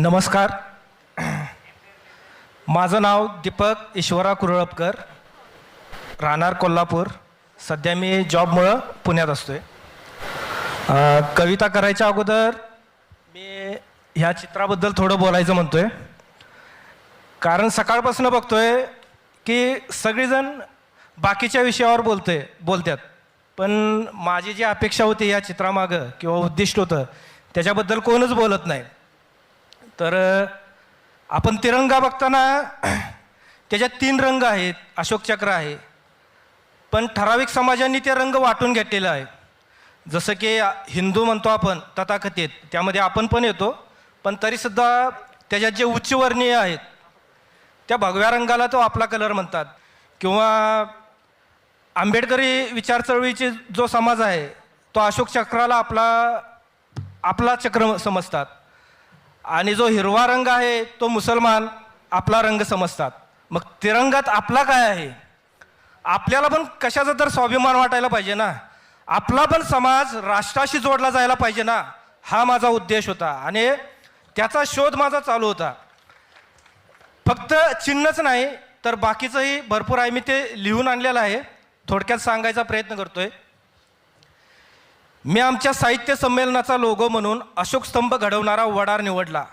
नमस्कार. माझं नाव दीपक ईश्वरा कुरळपकर. राहणार कोल्हापूर. सध्या मी जॉबमुळं पुण्यात असतो आहे कविता करायच्या अगोदर मी ह्या चित्राबद्दल थोडं बोलायचं म्हणतो आहे कारण सकाळपासून बघतो आहे की सगळीजण बाकीच्या विषयावर बोलते बोलतात पण माझी जी अपेक्षा होती या चित्रामागं किंवा उद्दिष्ट होतं त्याच्याबद्दल कोणच बोलत नाही. तर आपण तिरंगा बघताना त्याच्यात तीन रंग आहेत. अशोक चक्र आहे. पण ठराविक समाजांनी ते रंग वाटून घेतलेलं आहे जसं की हिंदू म्हणतो आपण तथाकथित. त्यामध्ये आपण पण येतो पण तरीसुद्धा त्याच्यात जे उच्चवर्णीय आहेत त्या भगव्या रंगाला तो आपला कलर म्हणतात. किंवा आंबेडकरी विचार चळवळीचे जो समाज आहे तो अशोक चक्राला आपला आपला चक्र समजतात. आणि जो हिरवा रंग आहे तो मुसलमान आपला रंग समजतात. मग तिरंगात आपला काय आहे? आपल्याला पण कशाचा तर स्वाभिमान वाटायला पाहिजे ना? आपला पण समाज राष्ट्राशी जोडला जायला पाहिजे ना? हा माझा उद्देश होता. आणि त्याचा शोध माझा चालू होता. फक्त चिन्हच नाही तर बाकीचंही भरपूर आहे. मी ते लिहून आणलेलं आहे. थोडक्यात सांगायचा प्रयत्न करतोय. मी आमच्या साहित्य संमेलनाचा लोगो म्हणून अशोक स्तंभ घडवणारा वडार निवडला.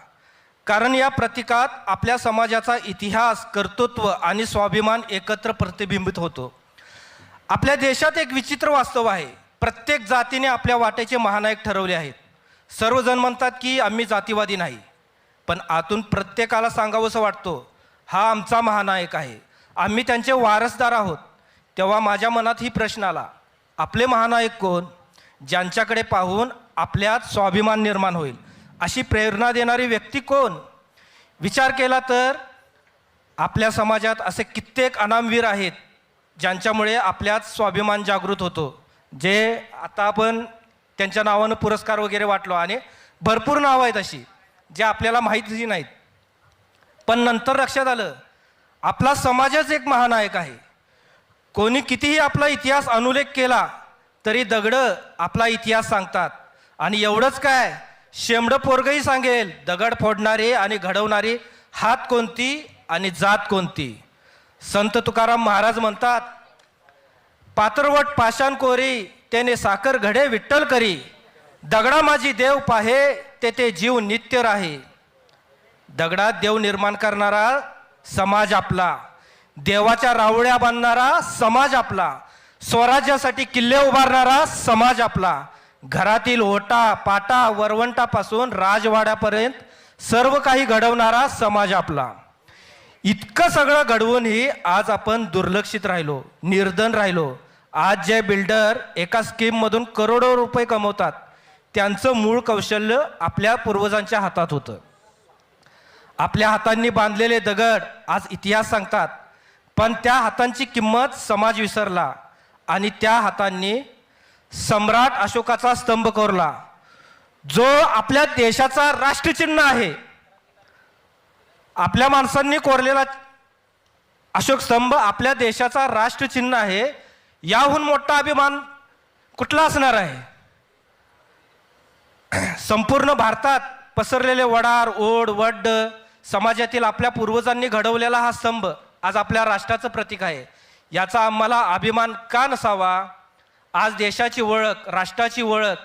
कारण या प्रतीकात आपल्या समाजाचा इतिहास कर्तृत्व आणि स्वाभिमान एकत्र प्रतिबिंबित होतो. आपल्या देशात एक विचित्र वास्तव आहे. प्रत्येक जातीने आपल्या वाटेचे महानायक ठरवले आहेत. सर्वजण म्हणतात की आम्ही जातीवादी नाही. पण आतून प्रत्येकाला सांगावंसं वाटतो हा आमचा महानायक आहे. आम्ही त्यांचे वारसदार आहोत. तेव्हा माझ्या मनात ही प्रश्न आला आपले महानायक कोण? ज्यांच्याकडे पाहून आपल्यात स्वाभिमान निर्माण होईल. अशी प्रेरणा देणारी व्यक्ती कोण? विचार केला तर आपल्या समाजात असे कित्येक अनामवीर आहेत ज्यांच्यामुळे आपल्यात स्वाभिमान जागृत होतो. जे आता आपण त्यांच्या नावानं पुरस्कार वगैरे वाटलो आणि भरपूर नावं आहेत अशी जे आपल्याला माहितीही नाहीत. पण नंतर लक्षात आलं आपला समाजच एक महानायक आहे. कोणी कितीही आपला इतिहास अनुलेख केला तरी दगडं आपला इतिहास सांगतात. आणि एवढंच काय शेमडं पोरगही सांगेल दगड फोडणारी आणि घडवणारी हात कोणती आणि जात कोणती. संत तुकाराम महाराज म्हणतात पात्रवट पाषाण कोरी त्याने साखर घडे विठ्ठल करी. दगडा माझी देव पाहे ते ते जीव नित्य राहे. दगडात देव निर्माण करणारा समाज आपला. देवाच्या रावळ्या बांधणारा समाज आपला. स्वराज्यासाठी किल्ले उभारणारा समाज आपला. घरातील ओटा पाटा वरवंटापासून राजवाड्यापर्यंत सर्व काही घडवणारा समाज आपला. इतकं सगळं घडवूनही आज आपण दुर्लक्षित राहिलो निर्धन राहिलो. आज जे बिल्डर एका स्कीममधून करोडो रुपये कमवतात त्यांचं मूळ कौशल्य आपल्या पूर्वजांच्या हातात होतं. आपल्या हातांनी बांधलेले दगड आज इतिहास सांगतात पण त्या हातांची किंमत समाज विसरला. आणि त्या हातांनी सम्राट अशोकाचा स्तंभ कोरला जो आपल्या देशाचा राष्ट्रचिन्ह आहे. आपल्या माणसांनी कोरलेला अशोक स्तंभ आपल्या देशाचा राष्ट्रचिन्ह आहे याहून मोठा अभिमान कुठला असणार आहे? संपूर्ण भारतात पसरलेले वडार ओढ वड्ड समाजातील आपल्या पूर्वजांनी घडवलेला हा स्तंभ आज आपल्या राष्ट्राचं प्रतीक आहे. याचा आम्हाला अभिमान का नसावा? आज देशाची ओळख राष्ट्राची ओळख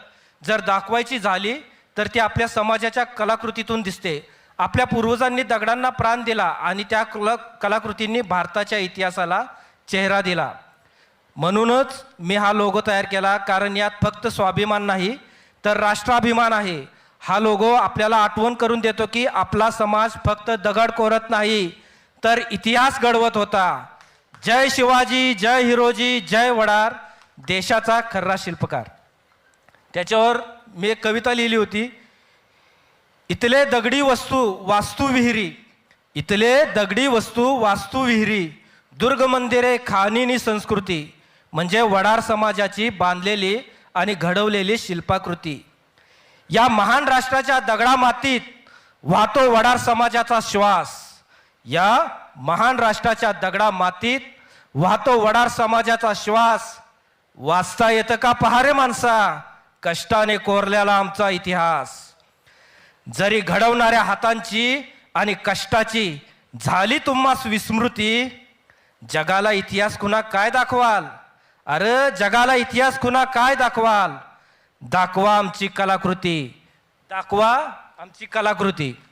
जर दाखवायची झाली तर ती आपल्या समाजाच्या कलाकृतीतून दिसते. आपल्या पूर्वजांनी दगडांना प्राण दिला आणि त्या कला कलाकृतींनी भारताच्या इतिहासाला चेहरा दिला. म्हणूनच मी हा लोगो तयार केला कारण यात फक्त स्वाभिमान नाही तर राष्ट्राभिमान आहे. हा लोगो आपल्याला आठवण करून देतो की आपला समाज फक्त दगड कोरत नाही तर इतिहास घडवत होता. जय शिवाजी जय हिरोजी जय वडार देशाचा खर्रा शिल्पकार. त्याच्यावर मी एक कविता लिहिली होती. इथले दगडी वस्तू वास्तुविहिरी इथले दगडी वस्तू वास्तुविहिरी दुर्ग मंदिरे खानिनी संस्कृती. म्हणजे वडार समाजाची बांधलेली आणि घडवलेली शिल्पाकृती. या महान राष्ट्राच्या दगडा मातीत वाहतो वडार समाजाचा श्वास. या महान राष्ट्राच्या दगडा मातीत वाहतो वडार समाजाचा श्वास. वाचता येतं का पहारे माणसा? कष्टाने कोरलेला आमचा इतिहास. जरी घडवणाऱ्या हातांची आणि कष्टाची झाली तुम्हास विस्मृती जगाला इतिहास कुणा काय दाखवाल? अरे जगाला इतिहास कुणा काय दाखवाल? दाखवा आमची कलाकृती. दाखवा आमची कलाकृती.